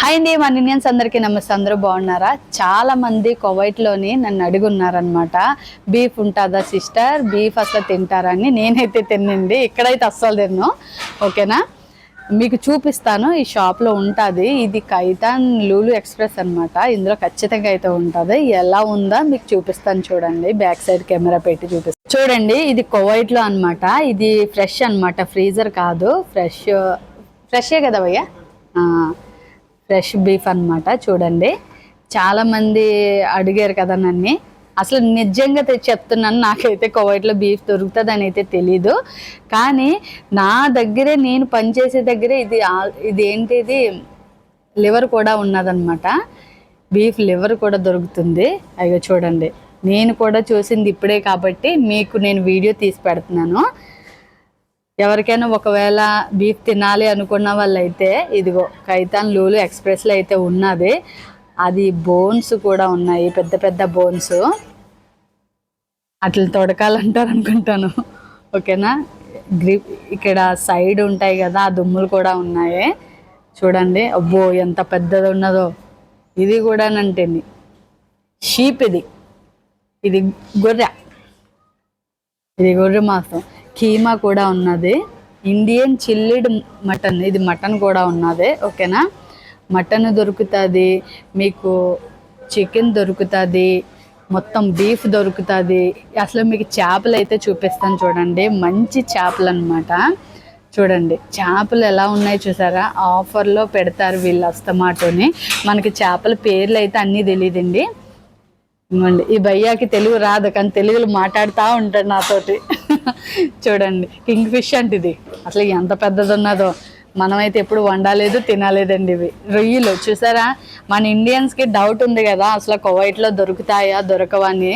Hi అండి మన Indians అందరికీ నమస్తే. అందరూ బాగున్నారా? చాలా మంది కొవైట్లోని నన్ను అడుగున్నారనమాట బీఫ్ ఉంటుందా సిస్టర్ బీఫ్ అసలు తింటారని నేనైతే తినండి ఇక్కడైతే అస్సలు తిన్ను. ఓకేనా? మీకు చూపిస్తాను. ఈ షాప్లో ఉంటుంది. ఇది కైతాన్ లూలు ఎక్స్ప్రెస్ అన్నమాట. ఇందులో ఖచ్చితంగా అయితే ఉంటుంది. ఎలా ఉందా మీకు చూపిస్తాను చూడండి. బ్యాక్ సైడ్ కెమెరా పెట్టి చూపిస్తాను చూడండి ఇది కొవైట్లో అన్నమాట. ఇది ఫ్రెష్ అన్నమాట. ఫ్రీజర్ కాదు. ఫ్రెష్ ఫ్రెషే కదా భయ్యా? ఫ్రెష్ బీఫ్ అన్నమాట చూడండి. చాలామంది అడిగారు కదా నన్ను. అసలు నిజంగా చెప్తున్నాను నాకైతే కోవైట్లో బీఫ్ దొరుకుతుంది అని అయితే తెలీదు. కానీ నా దగ్గరే నేను పనిచేసే దగ్గరే ఇది ఇది ఏంటిది లివర్ కూడా ఉన్నదనమాట బీఫ్ లివర్ కూడా దొరుకుతుంది. అయ్యో చూడండి. నేను కూడా చూసింది ఇప్పుడే కాబట్టి మీకు నేను వీడియో తీసి పెడుతున్నాను. ఎవరికైనా ఒకవేళ బీఫ్ తినాలి అనుకున్న వాళ్ళైతే ఇదిగో కైతాన్ లూలు ఎక్స్ప్రెస్లో అయితే ఉన్నది. అది బోన్స్ కూడా ఉన్నాయి పెద్ద పెద్ద బోన్స్. అట్లా తొడకాలంటారు అనుకుంటాను ఓకేనా? గ్రిప్ ఇక్కడ సైడ్ ఉంటాయి కదా ఆ దుమ్ములు కూడా ఉన్నాయి. చూడండి అబ్బో ఎంత పెద్దది ఉన్నదో. ఇది కూడానంటేంది షీప్ ఇది. ఇది గొర్రె. ఇది గొర్రె మాసం. కీమా కూడా ఉన్నది. ఇండియన్ చిల్లీడ్ మటన్ ఇది మటన్ కూడా ఉన్నది ఓకేనా? మటన్ దొరుకుతుంది మీకు చికెన్ దొరుకుతుంది మొత్తం బీఫ్ దొరుకుతుంది. అసలు మీకు చేపలు అయితే చూపిస్తాను చూడండి. మంచి చేపలు అనమాట చూడండి చేపలు ఎలా ఉన్నాయి చూసారా? ఆఫర్లో పెడతారు వీళ్ళు అస్తమాటోని. మనకి చేపల పేర్లు అయితే అన్నీ తెలియదండి ఇవ్వండి ఈ భయ్యాకి తెలుగు రాదు కానీ తెలుగులో మాట్లాడుతూ ఉంటాడు నాతోటి. చూడండి కింగ్ ఫిష్ అంటే ఇది అసలు ఎంత పెద్దది ఉన్నదో మనమైతే ఎప్పుడు వండలేదు తినలేదండి ఇవి. రొయ్యలు చూసారా? మన ఇండియన్స్కి డౌట్ ఉంది కదా అసలు కువైట్లో దొరుకుతాయా దొరకవా అని.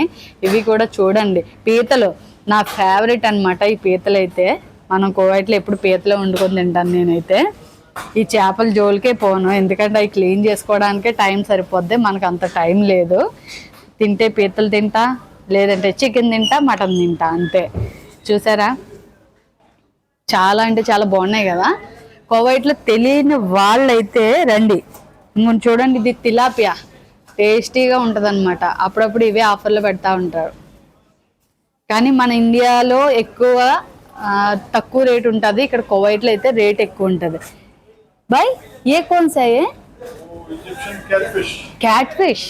ఇవి కూడా చూడండి. పీతలు నా ఫేవరెట్ అన్నమాట ఈ పీతలు అయితే మనం కువైట్లో ఎప్పుడు పీతలే వండుకొని తింటాను నేనైతే. ఈ చేపల జోలికే పోను ఎందుకంటే అవి క్లీన్ చేసుకోవడానికే టైం సరిపోద్ది మనకు అంత టైం లేదు. తింటే పీతలు తింటా లేదంటే చికెన్ తింటా మటన్ తింటా అంతే. చూసారా? చాలా అంటే చాలా బాగున్నాయి కదా? కోవైట్లో తెలియని వాళ్ళైతే రండి. ఇంకొంచెం చూడండి ఇది తిలాపియా. టేస్టీగా ఉంటుంది అప్పుడప్పుడు ఇవే ఆఫర్లు పెడతా ఉంటారు. కానీ మన ఇండియాలో ఎక్కువ తక్కువ రేట్ ఉంటుంది. ఇక్కడ కువైట్లో అయితే రేట్ ఎక్కువ ఉంటుంది. బై ఏ కోన్ సా ఏ Egyptian catfish. క్యాట్ ఫిష్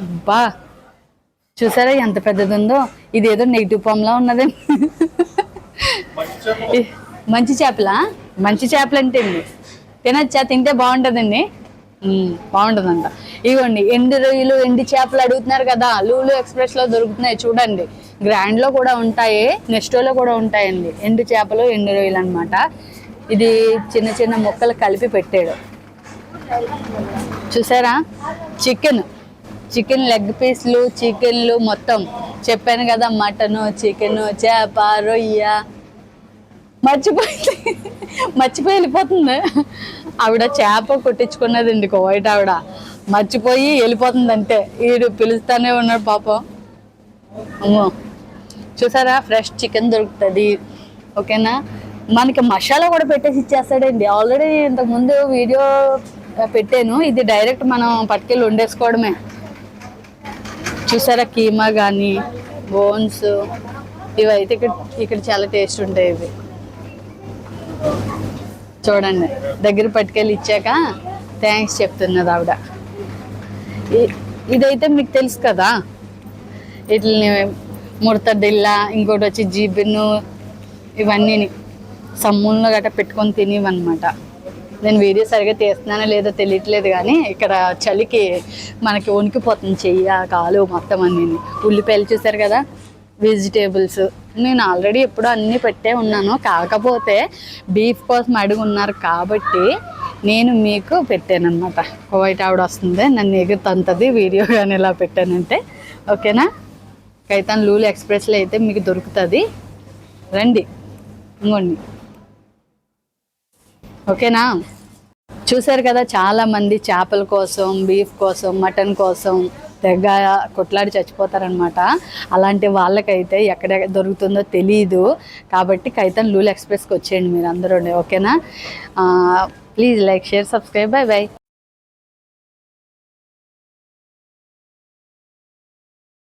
బా. చూసారా ఎంత పెద్దది ఉందో ఇది ఏదో నెగిటివ్ పంలా ఉన్నది. మంచి చేపలా మంచి చేపలు? అంటే అండి తినచ్చా? తింటే బాగుంటుందండి. బాగుంటుందంట. ఇవ్వండి ఎండు రొయ్యలు ఎండు చేపలు అడుగుతున్నారు కదా లూలు ఎక్స్ప్రెస్లో దొరుకుతున్నాయి చూడండి. గ్రాండ్లో కూడా ఉంటాయి నెస్టోలో కూడా ఉంటాయండి. ఎండు చేపలు ఎండు రొయ్యలు అనమాట ఇది చిన్న చిన్న ముక్కలు కలిపి పెట్టాడు చూసారా? చికెన్ చికెన్ లెగ్ పీస్లు చికెన్లు మొత్తం. చెప్పాను కదా మటను చికెను చేప రొయ్య. మర్చిపోయింది. మర్చిపోయి వెళ్ళిపోతుంది ఆవిడ చేప కొట్టించుకున్నదండి కోవైట్ ఆవిడ. మర్చిపోయి వెళ్ళిపోతుంది అంతే వీడు పిలుస్తానే ఉన్నాడు పాపం. అమ్మో. చూసారా ఫ్రెష్ చికెన్ దొరుకుతుంది. ఓకేనా? మనకి మసాలా కూడా పెట్టేసి ఇచ్చేస్తాడండి. ఆల్రెడీ ఇంతకుముందు వీడియో పెట్టాను. ఇది డైరెక్ట్ మనం పట్టుకెళ్ళి వండేసుకోవడమే. చూసారా? కీమా కానీ బోన్స్ ఇవైతే ఇక్కడ ఇక్కడ చాలా టేస్ట్ ఉంటాయి ఇవి. చూడండి దగ్గర పట్టుకెళ్ళి ఇచ్చాక థ్యాంక్స్ చెప్తున్నది ఆవిడ. ఇదైతే మీకు తెలుసు కదా? ఇట్లని ముడతడిల్ల ఇంకోటి వచ్చి జీబిను ఇవన్నీ సమ్ముల్లో గట్రా పెట్టుకొని తినేవన్నమాట. నేను వీడియో సరిగా తీస్తున్నానో లేదో తెలియట్లేదు కానీ ఇక్కడ చలికి మనకి వణికిపోతుంది చెయ్యి ఆ కాలు మొత్తం అన్నీ. ఉల్లిపాయలు చూసారు కదా? వెజిటేబుల్స్ నేను ఆల్రెడీ ఎప్పుడూ అన్నీ పెట్టే ఉన్నాను. కాకపోతే బీఫ్ కోసం అడుగు ఉన్నారు కాబట్టి నేను మీకు పెట్టాను వైట్ ఆవిడ వస్తుంది. నన్ను ఎగురుతంతది. వీడియో కానీ ఇలా పెట్టానంటే. ఓకేనా? కైతాన్ లూలు ఎక్స్ప్రెస్లో అయితే మీకు దొరుకుతుంది. రండి. ఇంకోండి ఓకేనా? చూశారు కదా చాలా మంది చేపల కోసం బీఫ్ కోసం మటన్ కోసం తెగ కొట్లాడి చచ్చిపోతారనమాట అలాంటి వాళ్ళకైతే ఎక్కడ దొరుకుతుందో తెలియదు కాబట్టి కైతన్ లూల్ ఎక్స్ప్రెస్కి వచ్చేయండి మీరు అందరూ ఓకేనా? Please like share subscribe bye bye.